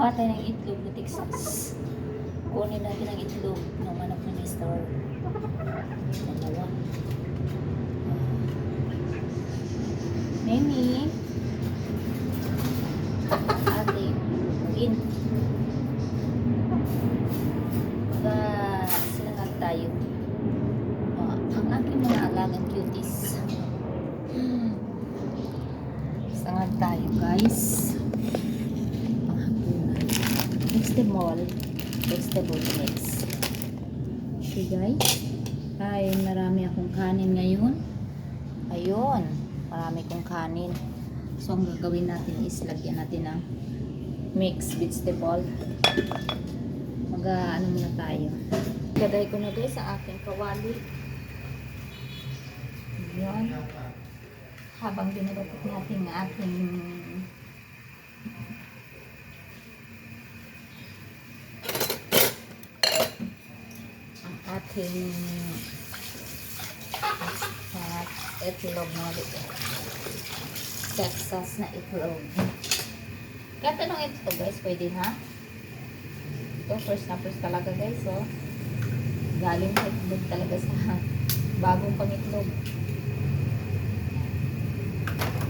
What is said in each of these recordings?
Kuha tayo ng itlog na Texas. Kunin natin ang itlog ng manok ni Mr. Dalawa. Mimi. Ate. In. Mga sinangag tayo. Ah, ang aking mga alagang cuties. Hmm. Sangag tayo guys. Panghapunan. Vegetable. Vegetable mix. Okay guys. Ay, marami akong kanin ngayon. Ayun. Marami kong kanin. So, ang gagawin natin is lagyan natin ng mixed vegetable. Mag, ano muna tayo. Gaday ko na guys sa aking kawali. Yun. Habang dinadapit natin ang ating at itlog na dito. Texas na itlog. Kaya tanong ito guys, pwede ha? Ito first na first talaga guys, so galing sa itlog talaga sa bagong pangitlog.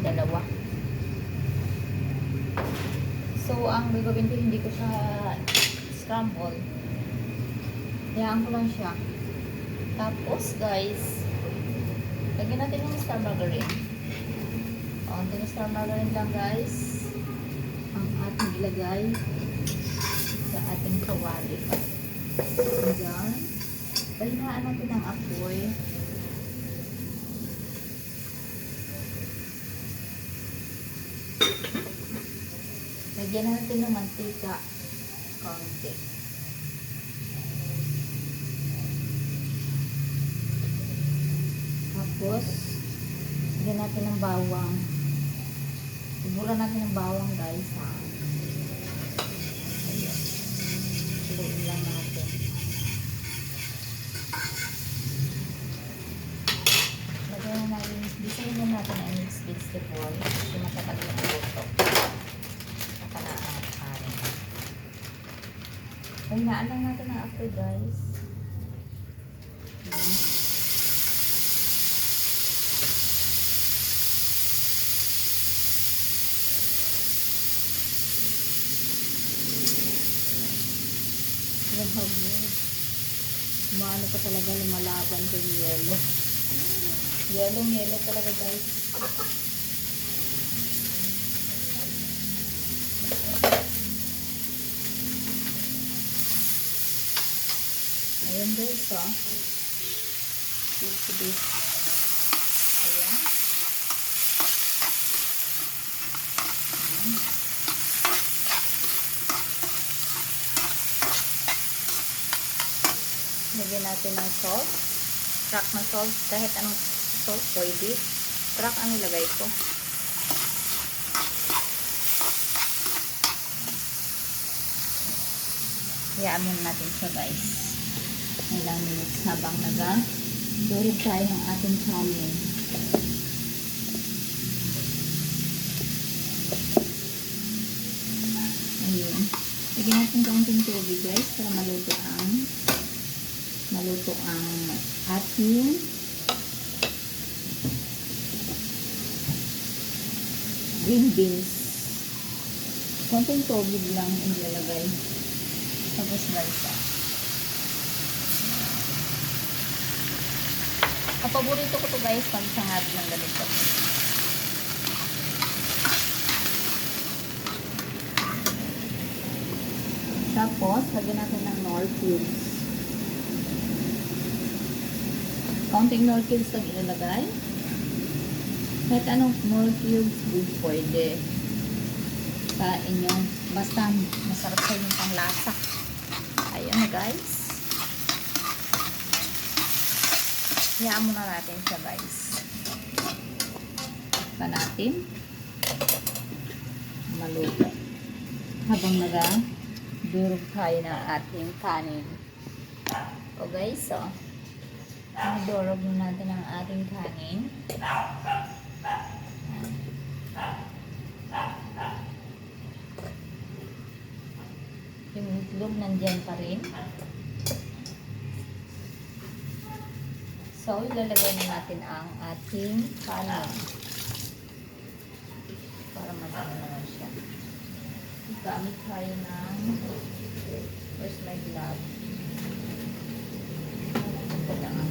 Dalawa. So, ang gagawin ko, hindi ko siya scramble. Hayaan ko lang siya. Tapos, guys, lagyan natin ng star margarine. Kaunti ng star margarine lang, guys. Ang ating ilagay sa ating kawali. Ayan. Pahinaan natin ang apoy. Lagyan natin ng mantika. Kaunti. Tapos, lagyan natin ng bawang. Iburan natin ng bawang guys ha. Tuloyin lang natin. Lagyan na natin, bisayin na natin ang mixed vegetable kasi matagal na luto. Lang natin ang after guys. Grabe. Maano pa talaga lumalaban yung yelo. Yelong yelo talaga guys. Ayan guys ha. This this. Ayan. Ayan. Lagyan natin ng salt. Crack na salt. Kahit anong salt pwede. Crack ang ilagay ko. Hayaan muna natin siya guys. Ilang minutes habang naga durog tayo ng ating kanin. Ayun. Lagyan natin kaunting tubig guys para maluto ang maluto ang ating green beans. Konting tubig lang ilalagay. Tapos balsa. Kapaborito ko to guys pag sangad ng ganito. Tapos, lagyan natin ng nor cubes. Counting nor cubes lang ilalagay. Kahit anong nor cubes, good pwede. Sa inyong, basta masarap sa inyong panglasa. Ayan guys. Hayaan muna natin siya guys. Pa natin. Maluto. Habang naga durog tayo ng ating kanin. O guys, so. Na natin ang ating kanin. Yung itlog nandyan pa rin. So, ilalagay na natin ang ating kanin. Para madami naman siya. Gamit tayo ng where's my glove? Ito lang ang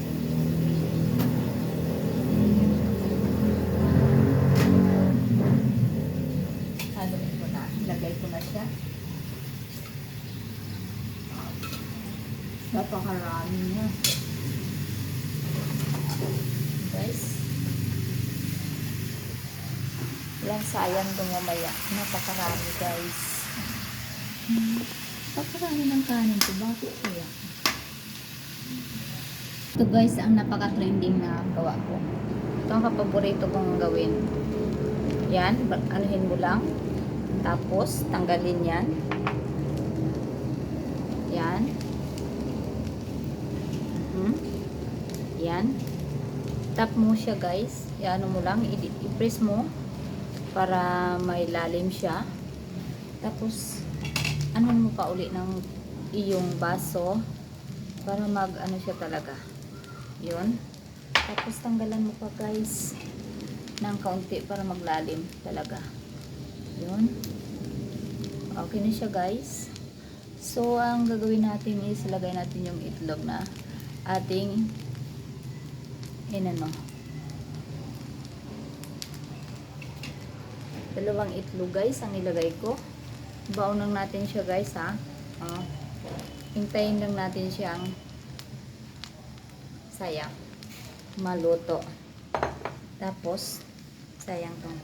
Haluin ko na. Lagay ko na siya. Napakarami niya. Guys. Walang sayang kung mamaya. Napakarami guys. Napakarami ng kanin ko. Bakit kaya? Ito guys, ang napaka-trending na gawa ko. Ito ang kapaborito kong gawin. Yan, anuhin mo lang. Tapos, tanggalin yan. Yan. Hmm? Yan. Tap mo siya guys. Yan mo lang. I-press mo para may lalim siya. Tapos, ano mo pa uli ng iyong baso para mag ano siya talaga. Yun. Tapos tanggalan mo pa guys ng kaunti para maglalim talaga. Yun. Okay na siya guys. So, ang gagawin natin is lagay natin yung itlog na ating inano. Dalawang itlog guys ang ilagay ko. Baunang natin siya guys ha. Oh. Hintayin lang natin siyang sayang maluto. Tapos, sayang tong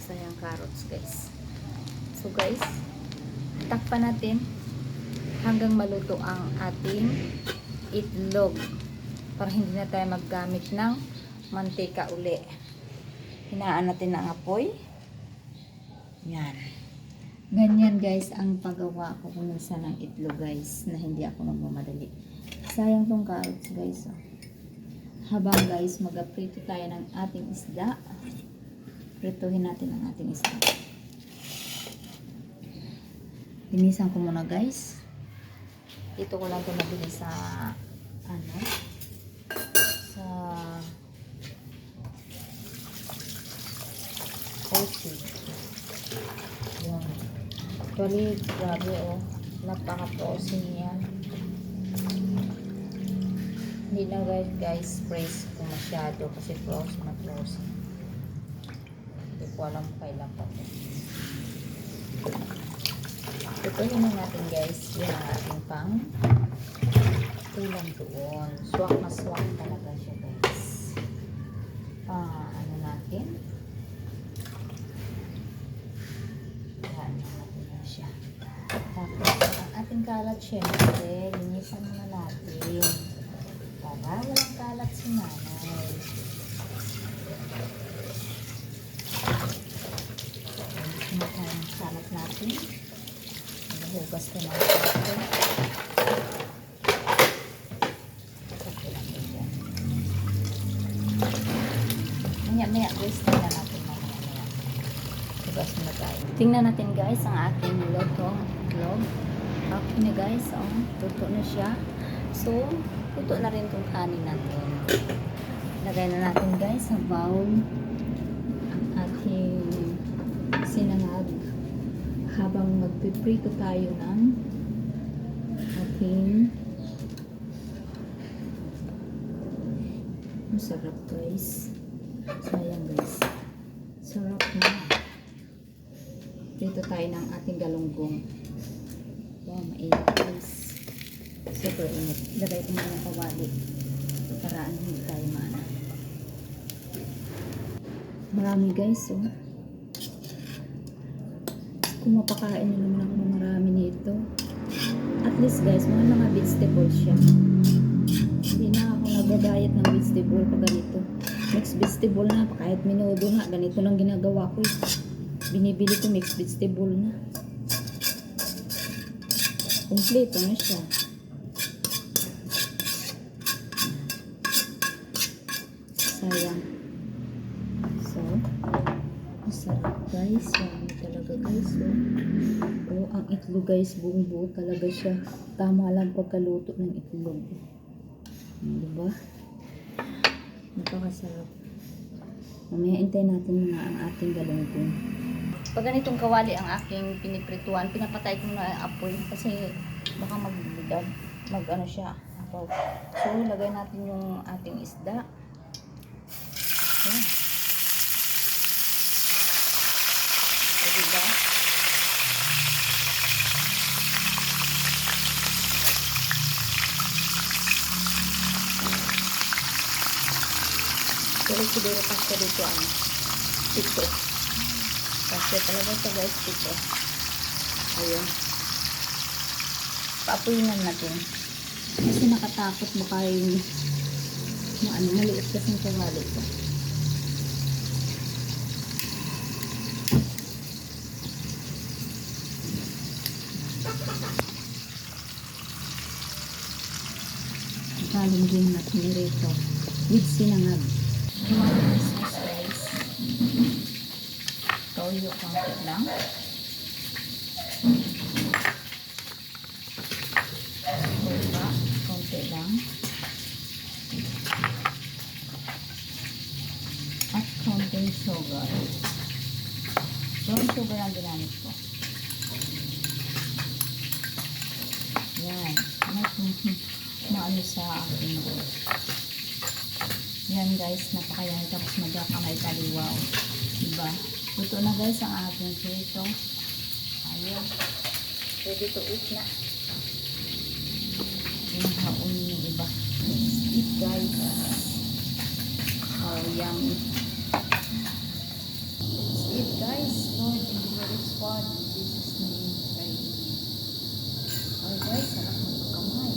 sayang carrots guys. So guys, takpan natin hanggang maluto ang ating itlog para hindi na tayo maggamit ng mantika uli. Hinaan natin ang apoy. Yan. Ganyan guys ang paggawa ko kung minsan ng itlog guys na hindi ako nagmamadali. Sayang tong carrots guys. Oh. Habang guys mag-aprito tayo ng ating isda. Prituhin natin ang ating isda. Linisan ko muna guys. Dito ko lang ito nabili sa ano sa Coachy. Yun. Actually, grabe oh. Napaka-frozen yan. Hindi na guys, guys, praise ko masyado kasi frozen na frozen. Hindi ko alam kailan pa to. Tutunin na natin guys, yun ang ating pang ulam doon. Swak na swak talaga siya guys. Ah, ano natin? Yan, natin na siya. Tapos, ang ating kalat syempre, linisan muna natin. Para walang kalat si nanay. Linisan na tayo ang kalat natin. Nahugas ko na natin. Maya-maya, guys, tingnan natin mamaya-maya. Hugas muna tayo. Tingnan natin guys ang ating lutong itlog. Okay na guys, oh, tuto na siya. So, tuto na rin itong kanin natin. Lagay na natin guys sa bowl. Ang ating sinangag. Habang magpiprito tayo ng ating masarap guys. Sayang guys. Sarap na. Prito tayo ng ating galunggong mainit guys super init. Lagay ko muna kawali para ano hindi tayo maana. Marami guys oh. Kung mapakain nyo naman ako marami nito at least guys mga mga vegetable siya. Hindi na ako nagda-diet ng vegetable pag ganito. Mixed vegetable na kahit minudo nga ganito lang ginagawa ko eh. binibili ko mixed vegetable na kompleto na siya sayang so masarap guys. Yummy talaga guys. Oh. oh, ang itlog guys. Buong buo talaga siya. Tama lang pagkaluto ng itlog. Hmm, Diba? Napakasarap. Mamaya hintayin natin na ang ating galunggong. Pag ganitong kawali ang aking piniprituan, pinapatay ko na ang apoy kasi baka magbibigad. Mag ano siya. apaw. So, lagay natin yung ating isda. Ayan. O, diba? Pero siguro kasi dito ano, pito. Kasi talaga sa guys pito. Ayun. Paapuyin na natin. Kasi nakatakot mo kayo yung ano, maliit kasi yung kawali ko. Galing din natin rito with sinangag. Mga business guys. Toyo konti lang. Toyo konti lang. At konting sugar. Brown sugar ang ginamit ko. Yan. Ano, maano sa ating yan guys, napakayan. Tapos magkakamay kaliwa. oh. Diba? Luto na guys ang ating prito. Ayun. Ready to eat na. Yung haon yung iba. Eat guys. Oh, yummy. Eat guys. Lord, in the word of God, Jesus' name, pray. Oh guys, sarap magkakamay.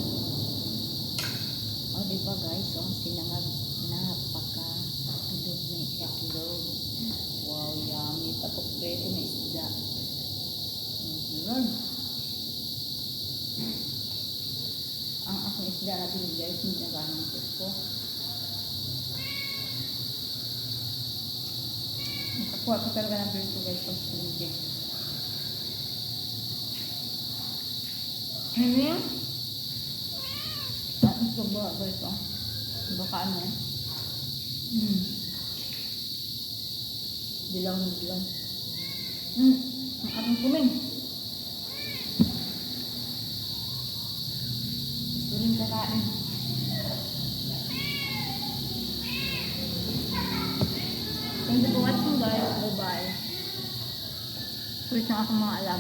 O, di ba guys? O, ang sinangag napaka tulog na itlog. Wow, yummy. Preso na isda. Lord. Ang akong isda na hindi na ganang ko. Nakakuha ko talaga ng birto guys pag sinigyan. Ano Ah, ito ba? Ba ito? Baka ano eh? Hmm. Dilaw na dilaw. Hmm. Ang aking kuming. Rin kakain. Thank you for watching guys. Bye-bye. Ulit na ako mga alam.